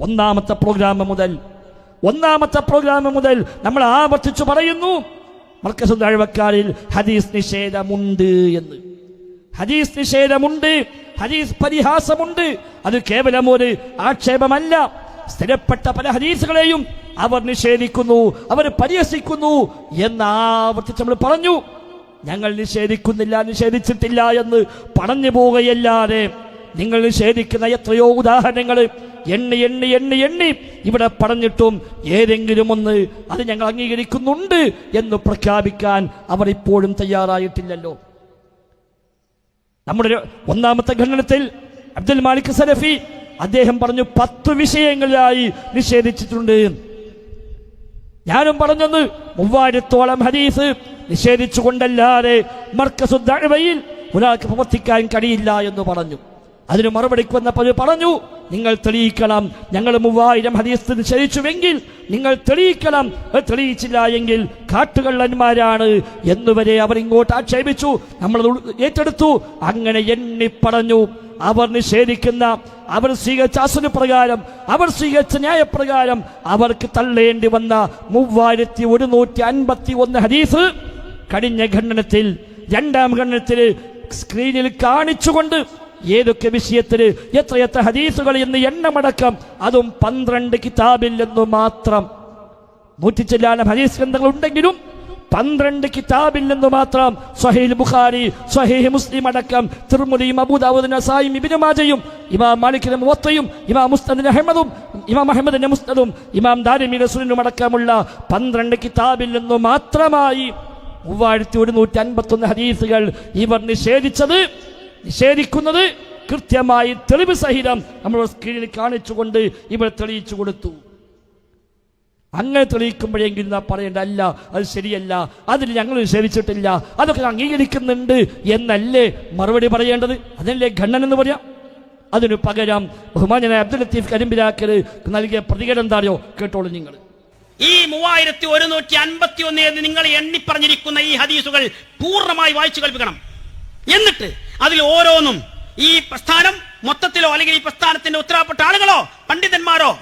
ഒന്നാമത്തെ പ്രോഗ്രാം മുതൽ ഒന്നാമത്തെ പ്രോഗ്രാം മുതൽ നമ്മൾ ആവർത്തിച്ചു പറയുന്നു മർക്കസ് താഴ്വക്കാരിൽ ഹദീസ് നിഷേധമുണ്ട് എന്ന്. ഹദീസ് നിഷേധമുണ്ട് ഹദീസ് പരിഹാസമുണ്ട്. അത് കേവലം ഒരു ആക്ഷേപമല്ല. സ്ഥിരപ്പെട്ട പല ഹദീസുകളെയും അവർ നിഷേധിക്കുന്നു അവർ പരിഹസിക്കുന്നു എന്ന് ആവർത്തിച്ച് നമ്മൾ പറഞ്ഞു. ഞങ്ങൾ നിഷേധിക്കുന്നില്ല നിഷേധിച്ചിട്ടില്ല എന്ന് പറഞ്ഞു പോവുകയല്ലാതെ നിങ്ങൾ നിഷേധിക്കുന്ന എത്രയോ ഉദാഹരണങ്ങൾ. എണ്ണി എണ്ണി എണ്ണി എണ്ണി. ഇവിടെ പറഞ്ഞിട്ടും ഏതെങ്കിലും ഒന്ന് അത് ഞങ്ങൾ അംഗീകരിക്കുന്നുണ്ട് എന്ന് പ്രഖ്യാപിക്കാൻ അവർ ഇപ്പോഴും തയ്യാറായിട്ടില്ലല്ലോ. നമ്മുടെ ഒന്നാമത്തെ ഖണ്ഡനത്തിൽ അബ്ദുൽ മാലിക് സലഫി അദ്ദേഹം പറഞ്ഞു പത്ത് വിഷയങ്ങളിലായി നിഷേധിച്ചിട്ടുണ്ട്. ഞാനും പറഞ്ഞത് മൂവായിരത്തോളം ഹദീസ് നിഷേധിച്ചുകൊണ്ടല്ലാതെ മർക്കസുദ്ദഴവയിൽ ഒരാൾക്ക് പ്രവർത്തിക്കാൻ കഴിയില്ല എന്ന് പറഞ്ഞു. അതിന് മറുപടിക്ക് വന്നപ്പോൾ പറഞ്ഞു നിങ്ങൾ തെളിയിക്കണം. ഞങ്ങൾ മൂവായിരം ഹദീസ് നിഷേധിച്ചുവെങ്കിൽ നിങ്ങൾ തെളിയിക്കണം. തെളിയിച്ചില്ല എങ്കിൽ കാട്ടുകള്ളന്മാരാണ്. എന്നുവരെ അവർ ഇങ്ങോട്ട് ആക്ഷേപിച്ചു. നമ്മൾ ഏറ്റെടുത്തു. അങ്ങനെ എണ്ണി പറഞ്ഞു അവർ നിഷേധിക്കുന്ന അവർ സ്വീകരിച്ച അസുര പ്രകാരം അവർ സ്വീകരിച്ച ന്യായപ്രകാരം അവർക്ക് തള്ളേണ്ടി വന്ന മൂവായിരത്തി ഒരുന്നൂറ്റി അൻപത്തി ഒന്ന് ഹദീസ് കഴിഞ്ഞ ഖണ്ഡനത്തിൽ രണ്ടാം ഖണ്ഡനത്തിൽ സ്ക്രീനിൽ കാണിച്ചുകൊണ്ട് ഏതൊക്കെ വിഷയത്തിൽ എത്രയെത്ര ഹദീസുകൾ എന്ന് എണ്ണമടക്കം അതും പന്ത്രണ്ട് കിതാബിൽ എന്ന് മാത്രം. നൂറ്റി ഹദീസ് ഗ്രന്ഥങ്ങൾ ഉണ്ടെങ്കിലും പന്ത്രണ്ട് കിതാബിൽ നിന്ന് മാത്രം സഹീൽ ബുഖാരി സഹീൽ മുസ്ലിം അടക്കം തിർമുലിയും അബൂദാവൂദ് നസായും ഇബ്നു മാജയും ഇമാം മാലിക്കിന്റെ മുവത്തയും ഇമാം മുസ്തദിന് അഹമ്മദും ഇമാം അഹമ്മദിന്റെ മുസ്തദും ഇമാം ദാരിമി റസൂലിനും അടക്കമുള്ള പന്ത്രണ്ട് കിതാബിൽ നിന്ന് മാത്രമായി മൂവായിരത്തി ഒരുന്നൂറ്റി അൻപത്തൊന്ന് ഹദീസുകൾ ഇവർ നിഷേധിച്ചത്. നിഷേധിക്കുന്നത് കൃത്യമായി തെളിവ് സഹിതം നമ്മൾ സ്ക്രീനിൽ കാണിച്ചുകൊണ്ട് ഇവർ തെളിയിച്ചു കൊടുത്തു. അങ്ങനെ തെളിയിക്കുമ്പോഴെങ്കിലും നാം പറയേണ്ട അല്ല അത് ശരിയല്ല അതിന് ഞങ്ങൾ നിഷേധിച്ചിട്ടില്ല അതൊക്കെ അംഗീകരിക്കുന്നുണ്ട് എന്നല്ലേ മറുപടി പറയേണ്ടത്? അതല്ലേ ഖണ്ഡൻ എന്ന് പറയാം. അതിനു പകരം ബഹുമാനായ അബ്ദുൽ ലത്തീഫ് കരിമ്പിലാക്കര് നൽകിയ പ്രതികരണം എന്താണോ കേട്ടോളൂ നിങ്ങൾ. ഈ മൂവായിരത്തി ഒരുന്നൂറ്റി അൻപത്തി ഒന്ന് നിങ്ങൾ എണ്ണി പറഞ്ഞിരിക്കുന്ന ഈ ഹദീസുകൾ പൂർണമായി വായിച്ചു കേൾപ്പിക്കണം. എന്നിട്ട് അതിൽ ഓരോന്നും ഈ പ്രസ്ഥാനം മൊത്തത്തിലോ അല്ലെങ്കിൽ ഈ പ്രസ്ഥാനത്തിന്റെ ഉത്തരവാദപ്പെട്ട ആളുകളോ പണ്ഡിതന്മാരോ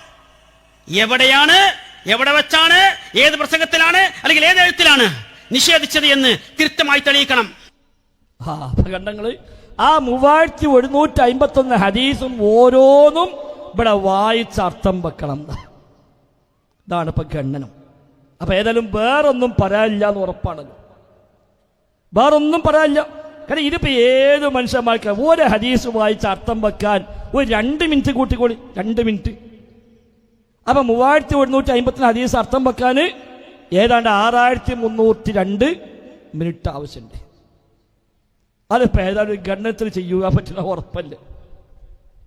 എവിടെയാണ് എവിടെ വെച്ചാണ് ഏത് പ്രസംഗത്തിലാണ് അല്ലെങ്കിൽ ഏത് എഴുത്തിലാണ് നിഷേധിച്ചത് എന്ന് കൃത്യമായി തെളിയിക്കണം. അപകടങ്ങൾ. ആ മൂവായിരത്തി ഒരുന്നൂറ്റി അമ്പത്തി ഒന്ന് ഹദീസും ഓരോന്നും ഇവിടെ വായിച്ച അർത്ഥം വെക്കണം. ഇതാണ് ഇപ്പൊ ഖണ്ഡനം. അപ്പൊ ഏതായാലും വേറൊന്നും പറയാനില്ല എന്ന് ഉറപ്പാണല്ലോ. വേറൊന്നും പറയാനില്ല. കാരണം ഇതിപ്പോ ഏത് മനുഷ്യന്മാർക്ക്? ഒരു ഹദീസ് വായിച്ച് അർത്ഥം വെക്കാൻ ഒരു രണ്ട് മിനിറ്റ് കൂട്ടിക്കോളി. രണ്ട് മിനിറ്റ്. അപ്പൊ മൂവായിരത്തി ഒരുന്നൂറ്റി അമ്പത്തിന് ഹദീസ് അർത്ഥം വെക്കാൻ ഏതാണ്ട് ആറായിരത്തി മുന്നൂറ്റി രണ്ട് മിനിറ്റ് ആവശ്യമുണ്ട്. അതിപ്പോ ഏതാണ്ട് ഗണ്ണത്തിൽ ചെയ്യുക പറ്റുന്ന ഉറപ്പല്ല?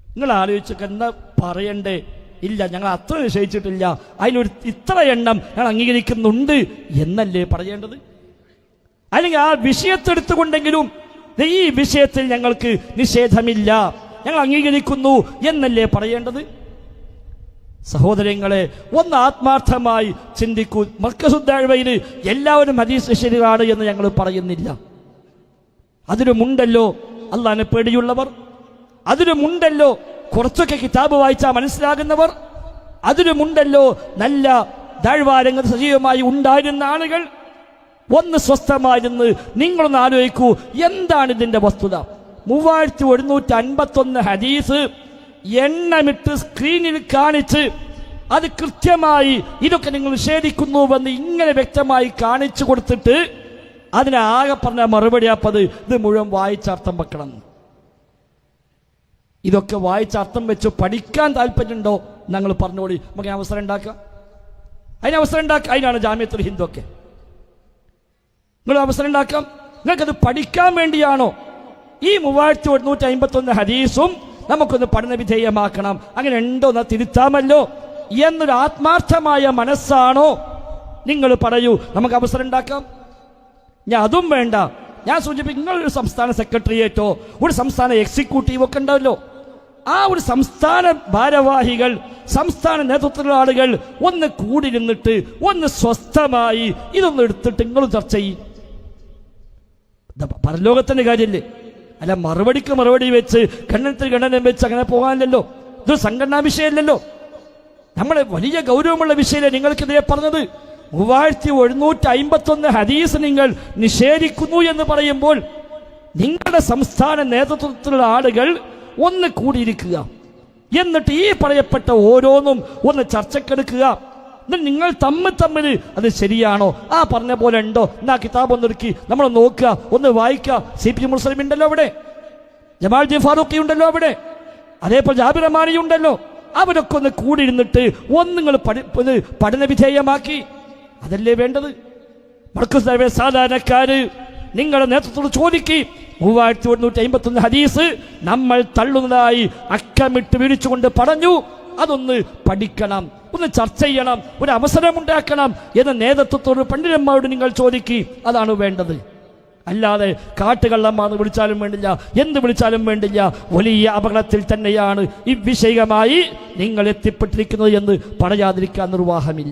നിങ്ങൾ ആലോചിച്ചൊക്കെ എന്താ പറയണ്ടേ? ഇല്ല ഞങ്ങൾ അത്ര നിശ്ചയിച്ചിട്ടില്ല. അതിനൊരു ഇത്ര എണ്ണം ഞങ്ങൾ അംഗീകരിക്കുന്നുണ്ട് എന്നല്ലേ പറയേണ്ടത്? അല്ലെങ്കിൽ ആ വിഷയത്തെടുത്തുകൊണ്ടെങ്കിലും ഈ വിഷയത്തിൽ ഞങ്ങൾക്ക് നിഷേധമില്ല. ഞങ്ങൾ അംഗീകരിക്കുന്നു എന്നല്ലേ പറയേണ്ടത്? സഹോദരങ്ങളെ ഒന്ന് ആത്മാർത്ഥമായി ചിന്തിക്കൂ. മക്കസുദ്ധാഴ്വയിൽ എല്ലാവരും ഹദീസ് എന്ന് ഞങ്ങൾ പറയുന്നില്ല. അതിലുമുണ്ടല്ലോ അള്ളാനെ പേടിയുള്ളവർ. അതിലുമുണ്ടല്ലോ കുറച്ചൊക്കെ കിതാബ് വായിച്ചാൽ മനസ്സിലാകുന്നവർ. അതിനുമുണ്ടല്ലോ നല്ല താഴ്വാരങ്ങൾ സജീവമായി ഉണ്ടായിരുന്ന ആളുകൾ. ഒന്ന് സ്വസ്ഥമായിരുന്ന് നിങ്ങളൊന്ന് ആലോചിക്കൂ. എന്താണ് ഇതിന്റെ വസ്തുത? മൂവായിരത്തി ഒരുന്നൂറ്റി അൻപത്തൊന്ന് ഹദീസ് എണ്ണമിട്ട് സ്ക്രീനിൽ കാണിച്ച് അത് കൃത്യമായി ഇതൊക്കെ നിങ്ങൾ നിഷേധിക്കുന്നുവെന്ന് ഇങ്ങനെ വ്യക്തമായി കാണിച്ചു കൊടുത്തിട്ട് അതിനെ ആകെ പറഞ്ഞ മറുപടി അപ്പത് ഇത് മുഴുവൻ വായിച്ചർത്ഥം വെക്കണം. ഇതൊക്കെ വായിച്ചർത്ഥം വെച്ച് പഠിക്കാൻ താല്പര്യമുണ്ടോ? ഞങ്ങൾ പറഞ്ഞോളി. നമുക്ക് അവസരം ഉണ്ടാക്കാം. അതിന് അവസരം ഉണ്ടാക്കുക അതിനാണ് ജാമ്യത്തിൽ ഹിന്ദു ഒക്കെ. നിങ്ങൾ അവസരം ഉണ്ടാക്കാം. നിങ്ങൾക്കത് പഠിക്കാൻ വേണ്ടിയാണോ? ഈ മൂവായിരത്തി ഒരുന്നൂറ്റി അമ്പത്തി ഒന്ന് ഹദീസും നമുക്കൊന്ന് പഠന വിധേയമാക്കണം. അങ്ങനെ ഉണ്ടോ എന്നാൽ തിരുത്താമല്ലോ. എന്നൊരു ആത്മാർത്ഥമായ മനസ്സാണോ? നിങ്ങൾ പറയൂ. നമുക്ക് അവസരം ഉണ്ടാക്കാം. ഞാൻ അതും വേണ്ട. ഞാൻ സൂചിപ്പിക്കും നിങ്ങളൊരു സംസ്ഥാന സെക്രട്ടേറിയറ്റോ ഒരു സംസ്ഥാന എക്സിക്യൂട്ടീവ് ഒക്കെ ഉണ്ടാവല്ലോ. ആ ഒരു സംസ്ഥാന ഭാരവാഹികൾ സംസ്ഥാന നേതൃത്വത്തിലുള്ള ആളുകൾ ഒന്ന് കൂടിരുന്നിട്ട് ഒന്ന് സ്വസ്ഥമായി ഇതൊന്ന് എടുത്തിട്ട് നിങ്ങളും ചർച്ച ചെയ്യും. പരലോകത്തിന്റെ കാര്യമില്ലേ അല്ല മറുപടിക്ക് മറുപടി വെച്ച് ഖണ്ഡനത്തിന് ഖണ്ഡനം വെച്ച് അങ്ങനെ പോകാനല്ലോ ഇത് സംഘടനാ വിഷയമല്ലല്ലോ. നമ്മളെ വലിയ ഗൗരവമുള്ള വിഷയമല്ലേ നിങ്ങൾക്കെതിരെ പറഞ്ഞത്? മൂവായിരത്തി ഒരുന്നൂറ്റി അമ്പത്തൊന്ന് ഹദീസ് നിങ്ങൾ നിഷേധിക്കുന്നു എന്ന് പറയുമ്പോൾ നിങ്ങളുടെ സംസ്ഥാന നേതൃത്വത്തിലുള്ള ആളുകൾ ഒന്ന് കൂടിയിരിക്കുക. എന്നിട്ട് ഈ പറയപ്പെട്ട ഓരോന്നും ഒന്ന് ചർച്ചക്കെടുക്കുക. എന്നിട്ട് നിങ്ങൾ തമ്മിൽ തമ്മിൽ അത് ശരിയാണോ? ആ പറഞ്ഞ പോലെ ഉണ്ടോ? എന്നാ കിതാബ് ഒന്നൊരുക്കി നമ്മൾ നോക്കുക ഒന്ന് വായിക്കുക. സി പി മുസ്ലിം ഉണ്ടല്ലോ അവിടെ. ജമാൽ ജി ഫാറൂഖി ഉണ്ടല്ലോ അവിടെ. അതേപോലെ ജാബിർ റഹ്മാനി ഉണ്ടല്ലോ. അവരൊക്കെ ഒന്ന് കൂടി ഇരുന്നിട്ട് ഒന്ന് നിങ്ങൾ പഠന വിധേയമാക്കി. അതല്ലേ വേണ്ടത്? മർക്കസ് സാധാരണക്കാര് നിങ്ങളുടെ നേതൃത്വത്തോട് ചോദിക്കി. മൂവായിരത്തി ഒരുന്നൂറ്റി അമ്പത്തി ഒന്ന് ഹദീസ് നമ്മൾ തള്ളുന്നതായി അക്കമിട്ട് വിരിച്ചുകൊണ്ട് പറഞ്ഞു. അതൊന്ന് പഠിക്കണം ഒന്ന് ചർച്ച ചെയ്യണം ഒരു അവസരമുണ്ടാക്കണം എന്ന നേതൃത്വത്തോട് പണ്ഡിതന്മാരോട് നിങ്ങൾ ചോദിക്കുക അതാണ് വേണ്ടത്. അല്ലാതെ കാട്ടുകള്ളന്മാന്ന് വിളിച്ചാലും വേണ്ടില്ല എന്ത് വിളിച്ചാലും വേണ്ടില്ല വലിയ അപകടത്തിൽ തന്നെയാണ് ഈ നിങ്ങൾ എത്തിപ്പെട്ടിരിക്കുന്നത് എന്ന് പറയാതിരിക്കാൻ നിർവാഹമില്ല.